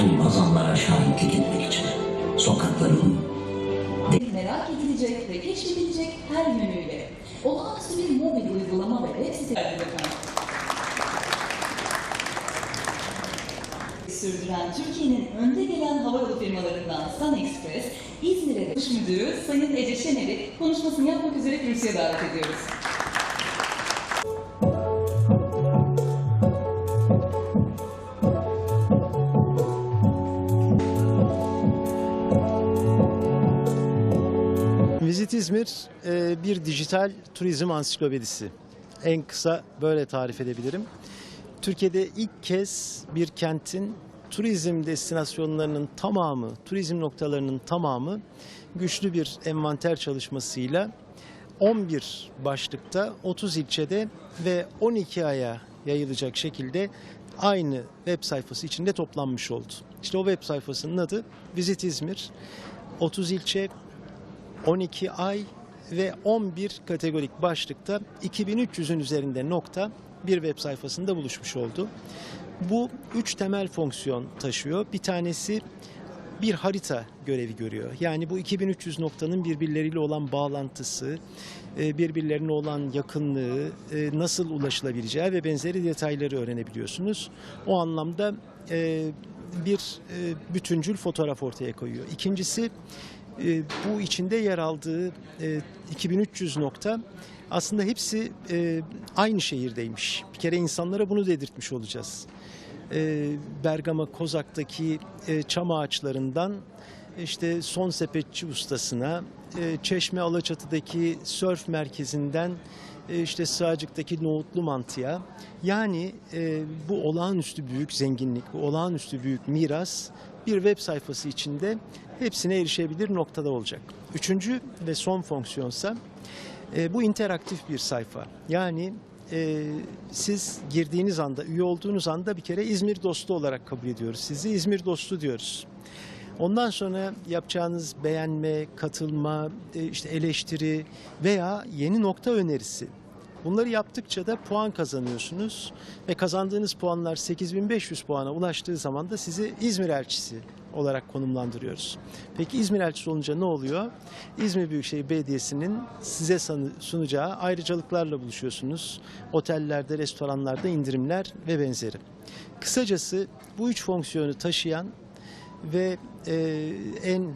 unutulmaz anlara şahitlik etmek için sokakların merak edilecek ve keşfedilecek her yönüyle olağanüstü bir mobil uygulama ve web sitesi sürdüren Türkiye'nin önde gelen havayolu firmalarından Sun Express, İzmir'e Müdürü Sayın Ece Şener'i konuşmasını yapmak üzere kürsüye davet ediyoruz. Visit İzmir e, bir dijital turizm ansiklopedisi. En kısa böyle tarif edebilirim. Türkiye'de ilk kez bir kentin turizm destinasyonlarının tamamı, turizm noktalarının tamamı güçlü bir envanter çalışmasıyla 11 başlıkta 30 ilçede ve 12 aya yayılacak şekilde aynı web sayfası içinde toplanmış oldu. İşte o web sayfasının adı Visit İzmir. 30 ilçe, 12 ay ve 11 kategorik başlıkta 2300'ün üzerinde nokta bir web sayfasında buluşmuş oldu. Bu üç temel fonksiyon taşıyor. Bir tanesi bir harita görevi görüyor. Yani bu 2300 noktanın birbirleriyle olan bağlantısı, e, birbirlerine olan yakınlığı, e, nasıl ulaşılabileceği ve benzeri detayları öğrenebiliyorsunuz. O anlamda e, bir bütüncül fotoğraf ortaya koyuyor. İkincisi e, bu içinde yer aldığı e, 2300 nokta aslında hepsi e, aynı şehirdeymiş. Bir kere insanlara bunu dedirtmiş olacağız. E, Bergama Kozak'taki e, çam ağaçlarından işte son sepetçi ustasına, e, Çeşme Alaçatı'daki sörf merkezinden e, işte Sığacık'taki nohutlu mantıya. Yani e, bu olağanüstü büyük zenginlik, bu olağanüstü büyük miras bir web sayfası içinde hepsine erişebilir noktada olacak. Üçüncü ve son fonksiyonsa e, bu interaktif bir sayfa. Yani e, siz girdiğiniz anda, üye olduğunuz anda bir kere İzmir dostu olarak kabul ediyoruz sizi. İzmir dostu diyoruz. Ondan sonra yapacağınız beğenme, katılma, e, işte eleştiri veya yeni nokta önerisi. Bunları yaptıkça da puan kazanıyorsunuz ve kazandığınız puanlar 8500 puana ulaştığı zaman da sizi İzmir elçisi olarak konumlandırıyoruz. Peki İzmir elçisi olunca ne oluyor? İzmir Büyükşehir Belediyesi'nin size sunacağı ayrıcalıklarla buluşuyorsunuz. Otellerde, restoranlarda indirimler ve benzeri. Kısacası bu üç fonksiyonu taşıyan ve e, en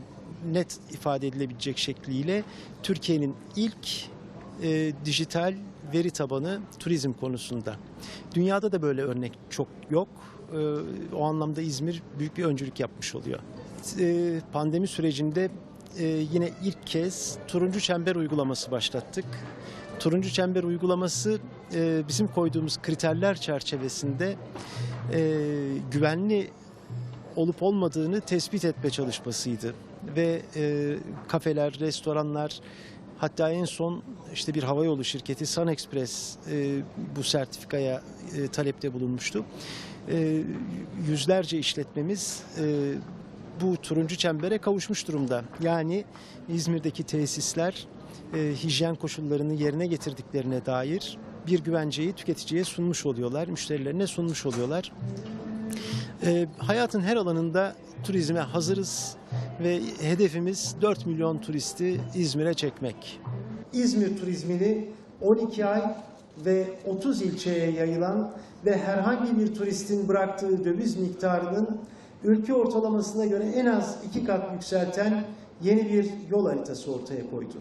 net ifade edilebilecek şekliyle Türkiye'nin ilk e, dijital veri tabanı turizm konusunda. Dünyada da böyle örnek çok yok. E, o anlamda İzmir büyük bir öncülük yapmış oluyor. E, pandemi sürecinde e, yine ilk kez turuncu çember uygulaması başlattık. Turuncu çember uygulaması e, bizim koyduğumuz kriterler çerçevesinde e, güvenli olup olmadığını tespit etme çalışmasıydı. Ve e, kafeler, restoranlar hatta en son işte bir havayolu şirketi Sun Express e, bu sertifikaya e, talepte bulunmuştu. E, yüzlerce işletmemiz e, bu turuncu çembere kavuşmuş durumda. Yani İzmir'deki tesisler e, hijyen koşullarını yerine getirdiklerine dair bir güvenceyi tüketiciye sunmuş oluyorlar, müşterilerine sunmuş oluyorlar. E, hayatın her alanında turizme hazırız ve hedefimiz 4 milyon turisti İzmir'e çekmek. İzmir turizmini 12 ay ve 30 ilçeye yayılan ve herhangi bir turistin bıraktığı döviz miktarının ülke ortalamasına göre en az iki kat yükselten yeni bir yol haritası ortaya koydu.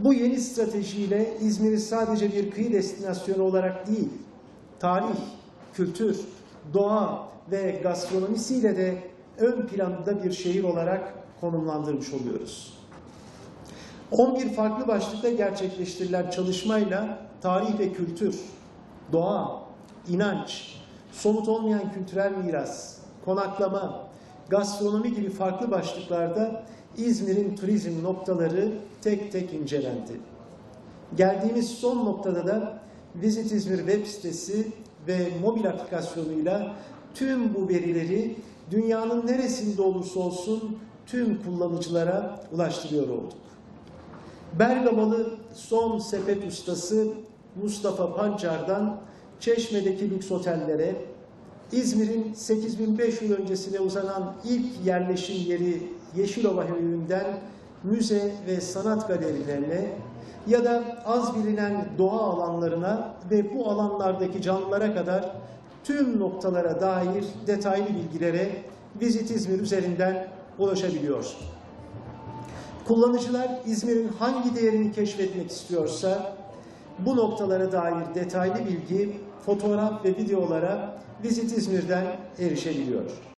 Bu yeni stratejiyle İzmir'i sadece bir kıyı destinasyonu olarak değil, tarih, kültür, doğa ve gastronomisiyle de ön planda bir şehir olarak konumlandırmış oluyoruz. 11 farklı başlıkta gerçekleştirilen çalışmayla tarih ve kültür, doğa, inanç, somut olmayan kültürel miras, konaklama, gastronomi gibi farklı başlıklarda İzmir'in turizm noktaları tek tek incelendi. Geldiğimiz son noktada da Visit İzmir web sitesi ve mobil aplikasyonuyla tüm bu verileri dünyanın neresinde olursa olsun tüm kullanıcılara ulaştırıyor olduk. Bergamalı son sepet ustası Mustafa Pancar'dan Çeşme'deki lüks otellere, İzmir'in 8005 yıl öncesine uzanan ilk yerleşim yeri Yeşilova Höyü'nden müze ve sanat galerilerine ya da az bilinen doğa alanlarına ve bu alanlardaki canlılara kadar tüm noktalara dair detaylı bilgilere Visit İzmir üzerinden ulaşabiliyor. Kullanıcılar İzmir'in hangi değerini keşfetmek istiyorsa bu noktalara dair detaylı bilgi, fotoğraf ve videolara Visit İzmir'den erişebiliyor.